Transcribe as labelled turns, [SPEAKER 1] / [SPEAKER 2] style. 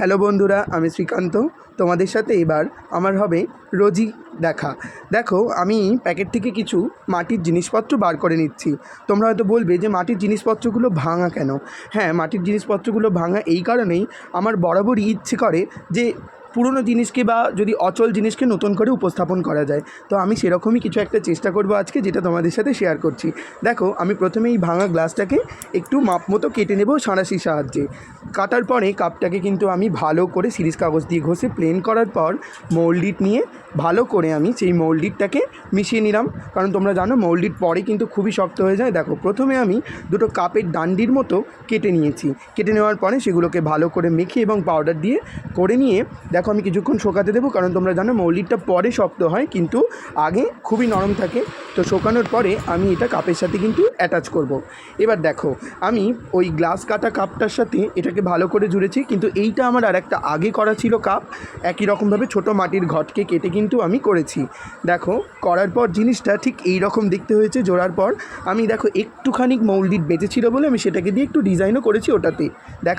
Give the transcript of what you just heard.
[SPEAKER 1] Hello বন্ধুরা, আমি শ্রীকান্ত। তোমাদের সাথে এবার আমার হবে রোজি দেখা। দেখো, আমি প্যাকেট থেকে কিছু মাটির জিনিসপত্র বার করে নিচ্ছি। তোমরা হয়তো বলবে যে মাটির জিনিসপত্রগুলো ভাঙা কেন? হ্যাঁ মাটির জিনিসপত্রগুলো ভাঙা এই কারণেই আমার বরাবরই ইচ্ছে করে যে পুরনো জিনিসকে বা যদি অচল জিনিসকে নতুন করে উপস্থাপন করা যায়। তো আমি সেরকমই কিছু একটা চেষ্টা করব আজকে, যেটা তোমাদের সাথে শেয়ার করছি। দেখো, আমি প্রথমে এই ভাঙা গ্লাসটাকে একটু মাপ মতো কেটে নেব সাঁড়াশির সাহায্যে। কাটার পরে কাপটাকে কিন্তু আমি ভালো করে সিরিজ কাগজ দিয়ে ঘষে প্লেন করার পর মৌলডিট নিয়ে ভালো করে আমি সেই মৌলডিটটাকে মিশিয়ে নিলাম। কারণ তোমরা জানো মোল্ডিট পরে কিন্তু খুবই শক্ত হয়ে যায়। দেখো, প্রথমে আমি দুটো কাপের ডান্ডির মতো কেটে নিয়েছি। কেটে নেওয়ার পরে সেগুলোকে ভালো করে মেখে এবং পাউডার দিয়ে করে নিয়ে দেখো, আমি কিছুক্ষণ শোকাতে দেবো, কারণ তোমরা জানো মৌলিটটা পরে শক্ত হয়, কিন্তু আগে খুবই নরম থাকে। তো শোকানোর পরে আমি এটা কাপের সাথে কিন্তু অ্যাটাচ করব। এবার দেখো, আমি ওই গ্লাস কাটা কাপটার সাথে এটাকে ভালো করে জুড়েছি, কিন্তু এইটা আমার আর একটা আগে করা ছিল কাপ। একই রকমভাবে ছোট মাটির ঘটকে কেটে কিন্তু আমি করেছি। দেখো, করার পর জিনিসটা ঠিক এই রকম দেখতে হয়েছে জোড়ার পর। আমি দেখো, একটুখানি মৌলডিট বেঁচেছিল বলে আমি সেটাকে দিয়ে একটু ডিজাইনও করেছি ওটাতে। দেখো